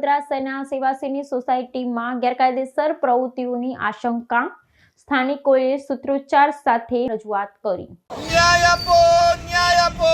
વડોદરા સેના સેવાસીની સોસાયટીમાં ગેરકાયદેસર પ્રવૃત્તિઓની આશંકા. સ્થાનિકોએ સૂત્રોચ્ચાર સાથે રજૂઆત કરી. ન્યાય આપો ન્યાય આપો.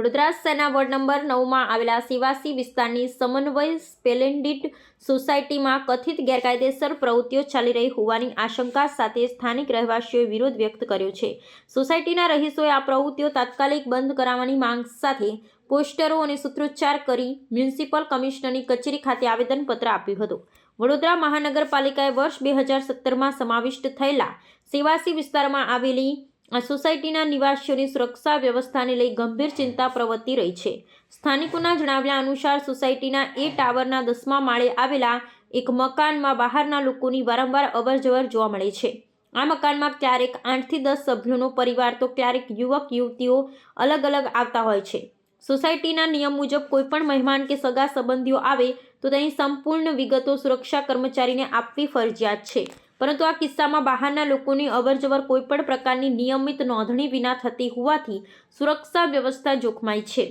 વડોદરા સેના વોર્ડ નંબર નવમાં આવેલા સેવાસી વિસ્તારની સમન્વય સ્પેલેન્ડિડ સોસાયટીમાં કથિત ગેરકાયદેસર પ્રવૃત્તિઓ ચાલી રહી હોવાની આશંકા સાથે સ્થાનિક રહેવાસીઓએ વિરોધ વ્યક્ત કર્યો છે. સોસાયટીના રહીશોએ આ પ્રવૃત્તિઓ તાત્કાલિક બંધ કરાવવાની માંગ સાથે પોસ્ટરો અને સૂત્રોચ્ચાર કરી મ્યુનિસિપલ કમિશનરની કચેરી ખાતે આવેદનપત્ર આપ્યું હતું. વડોદરા મહાનગરપાલિકાએ વર્ષ બે હજાર સત્તરમાં સમાવિષ્ટ થયેલા સેવાસી વિસ્તારમાં આવેલી આ સોસાયટીના નિવાસીઓની સુરક્ષા વ્યવસ્થાને લઈ ગંભીર ચિંતા પ્રવર્તી રહી છે. સ્થાનિકોના જણાવ્યા અનુસાર, સોસાયટીના એ ટાવરના દસમા માળે આવેલા એક મકાનમાં બહારના લોકોની વારંવાર અવરજવર જોવા મળે છે. આ મકાનમાં ક્યારેક આઠથી દસ સભ્યોનો પરિવાર, તો ક્યારેક યુવક, યુવતીઓ અલગ અલગ આવતા હોય છે. સોસાયટીના નિયમ મુજબ કોઈપણ મહેમાન કે સગા સંબંધીઓ આવે, તો તેની સંપૂર્ણ વિગતો સુરક્ષા કર્મચારીને આપવી ફરજિયાત છે. પરંતુ આ કિસ્સામાં બહારના લોકોની અવરજવર કોઈપણ પ્રકારની નિયમિત નોંધણી વિના થતી હોવાથી સુરક્ષા વ્યવસ્થા જોખમાય છે.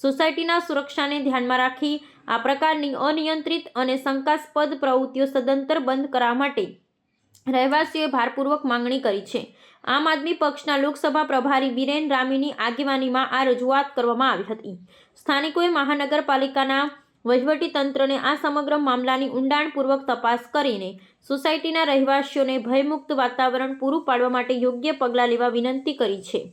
સોસાયટીના સુરક્ષાને ધ્યાનમાં રાખી આ પ્રકારની અનિયંત્રિત અને શંકાસ્પદ પ્રવૃત્તિઓ સદંતર બંધ કરવા માટે રહેવાસીઓએ ભારપૂર્વક માંગણી કરી છે. આમ આદમી પક્ષના લોકસભા પ્રભારી વિરેન રામીની આગેવાનીમાં આ રજૂઆત કરવામાં આવી હતી. સ્થાનિકોએ મહાનગરપાલિકાના તંત્રને આ સમગ્ર મામલાની ઊંડાણપૂર્વક તપાસ કરીને સોસાયટીના રહેવાસીઓને ભયમુક્ત વાતાવરણ પૂરું પાડવા માટે યોગ્ય પગલાં લેવા વિનંતી કરી છે.